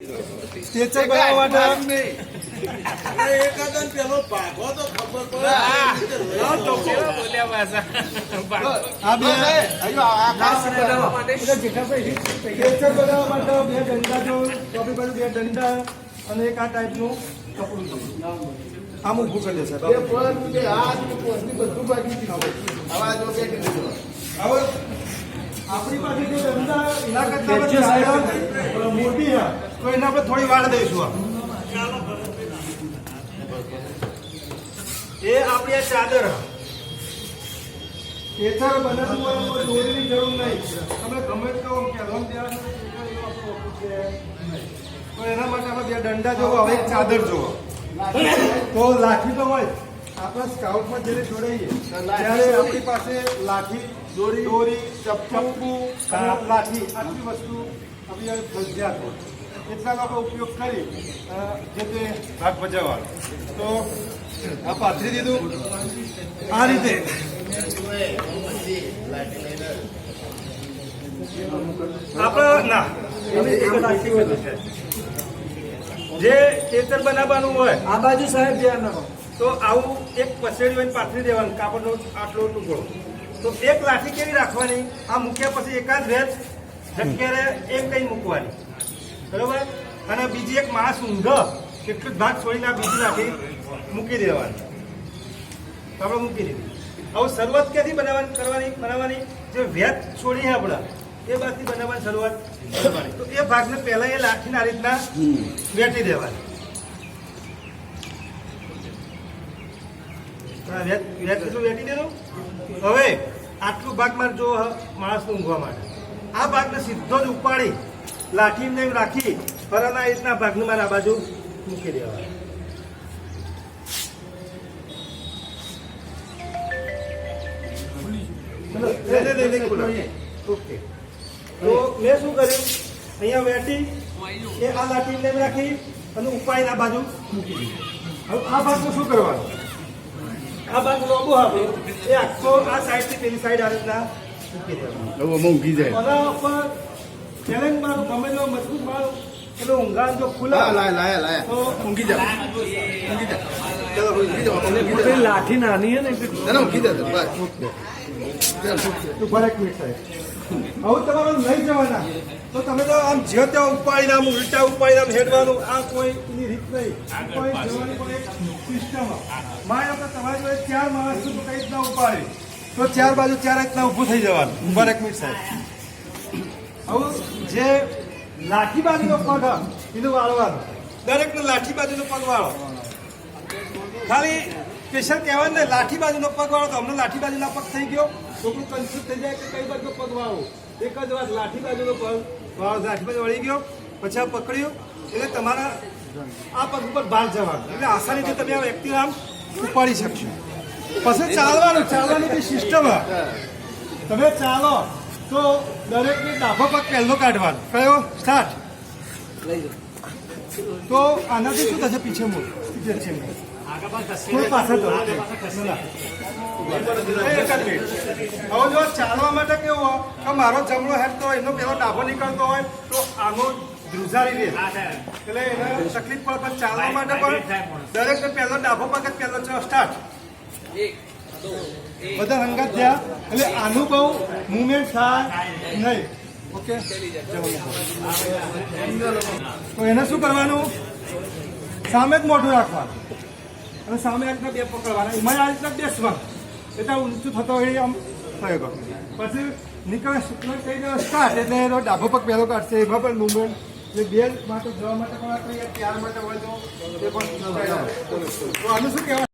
Stature બનાવવા માટે એકાદન પેલો ભાગો તો ખબર પડે બે જો બાજુ દંડા અને એક આ ટાઈપનું કપડું આમ ઊભું કરી દેશે આપણી પાસે જે એના કરતા મોટી છે. તો એના પર થોડી વાળ દઈશું એ આપણી આ ચાદર કેસર બનાવવું હોય તો દોરીની જરૂર નહીં. તમે ગમે તો કહો કે રમ ત્યાં તો એના માટે આપણે બે દંડા જોવો હવે એક ચાદર જોવો. તો લાઠી તો હોય આપણા સ્કાઉટમાં જ્યારે જોડાઈએ ત્યારે આપણી પાસે લાઠી દોરી દોરી ચપ્પુ લાઠી આટલી વસ્તુ આપણી ફરજિયાત હોય. એટલાનો લોકો ઉપયોગ કરી જે તે ભાગ ભજવવાનો. તો આ પાથરી દીધું. આ રીતે. આપણે ના. જે ખેતર બનાવવાનું હોય. આ બાજુ સાહેબ ધ્યાન તો આવું એક પસેડી હોય પાથરી દેવાનું કાપડનો આટલો ટુકડો. તો એક લાઠી કેવી રાખવાની? આ મૂક્યા પછી એકાદ વેચ જગ્યાએ એમ કઈ મૂકવાની. બરોબર? અને બીજી એક માણસ ઊંઘ, કેટલું જ ભાગ છોડીને આ બીજી નાખી મૂકી દેવાની. આપણે મૂકી દીધી. હવે શરૂઆત ક્યાંથી બનાવવાની કરવાની બનાવવાની? જે વેત છોડી છે આપણા, એ બાદથી બનાવવાની શરૂઆત કરવાની. તો એ ભાગને પહેલાં એ લાખીને આ રીતના વેચી દેવાની. કેટલું વેચી હવે આટલું ભાગ મારે જો માણસ ઊંઘવા માટે. આ ભાગને સીધો જ ઉપાડી લાઠીને રાખી ફરાના રીતના ભાગને મારે આ બાજુ મૂકી દેવા ચલો, લે, લે, લે, લે, ખુલ્લો. ઓકે. તો મેં શું કર્યું? અહીંયા વેટી એ આ એમ રાખી અને ઉપાડીને આ બાજુ મૂકી દીધી. હવે આ ભાગનું શું કરવાનું? આ ભાગ લોબો આવે એ આખો આ સાઈડથી પેલી સાઈડ આ રીતના મૂકી દેવાનો. આના ઉપર ચેલેન્જ મારું ગમે મજબૂત મારું પેલો ઊંઘા જો ખુલ્લા હા, લાયા, લાયા, લાયા. તો ઊંઘી જા. ઊંઘી જા. ચાલો, ઊંઘી જાઓ. ઊંઘી જાઓ. લાઠી નાની હે ને એટલે ના, ઊંઘી જા, બસ. તું ભલે એક મિનિટ સાહેબ હવે તમારે નહીં જવાના તો તમે તો આમ જે ત્યાં ઉપાય આમ ઉલટા ઉપાડીને આમ હેડવાનું આ કોઈ રીત નહીં કોઈ જવાની પણ એક સિસ્ટમ મારે આપણે તમારી જોડે ચાર માણસ તો કઈ રીતના ઉપાડે તો ચાર બાજુ ચાર રીતના ઊભું થઈ જવાનું ઉપર એક મિનિટ સાહેબ હવે જે લાઠી બાજુનો પગ એનું વાળવાનું. દરેકને લાઠી બાજુનો પગ વાળો. ખાલી સ્પેશિયલ કહેવાય ને, લાઠી બાજુનો પગ વાળો તો અમને લાઠી બાજુના પગ થઈ ગયો. છોકરું કન્ફ્યુઝ થઈ જાય કે કઈ બાજુનો પગ વાળો. એક જ વાત, લાઠી બાજુનો પગ વાળો લાઠી બાજુ વળી ગયો. પછી આ પકડ્યું. એટલે તમારા આ પગ ઉપર બહાર જવાનું. એટલે આસાનીથી તમે આ વ્યક્તિ આમ ઉપાડી શકશો. પછી ચાલવાનું, ચાલવાની બી સિસ્ટમ તમે ચાલો. તો દરેકને ડાભો પગ પહેલો કાઢવાનો. કયો? સ્ટાર્ટ. તો આનાથી શું થશે? પીછે મૂળ છે થોડું પાછળ. એક. હવે જો ચાલવા માટે કેવું હોય કે મારો જમણો હેડ તો હોય, એનો પેલો ડાભો નીકળતો હોય તો આનો ધ્રુજારી રે. એટલે એને તકલીફ પડે પણ ચાલવા માટે પણ દરેકને પહેલો ડાબો પગ જ પહેલો સ્ટાર્ટ. સ્ટાર્ટ બધા હંગાત થયા. એટલે આનું બહુ થાય નહીં. ઓકે? તો એને શું કરવાનું? સામે જ મોઢું રાખવાનું. અને સામે આ રીતના બે પકડવાના. એમાં આ રીતના બેસવાનું એટલે ઊંચું થતો હોય આમ થયો પછી નીકળે શુક્લ થઈ ગયો સ્ટાર્ટ એટલે એનો ડાભો પગ પહેલો કાઢશે. એમાં પણ મુવમેન્ટ જે બે માટે જવા માટે પણ આપણે ત્યાર માટે હોય તો એ પણ આનું શું કહેવાય?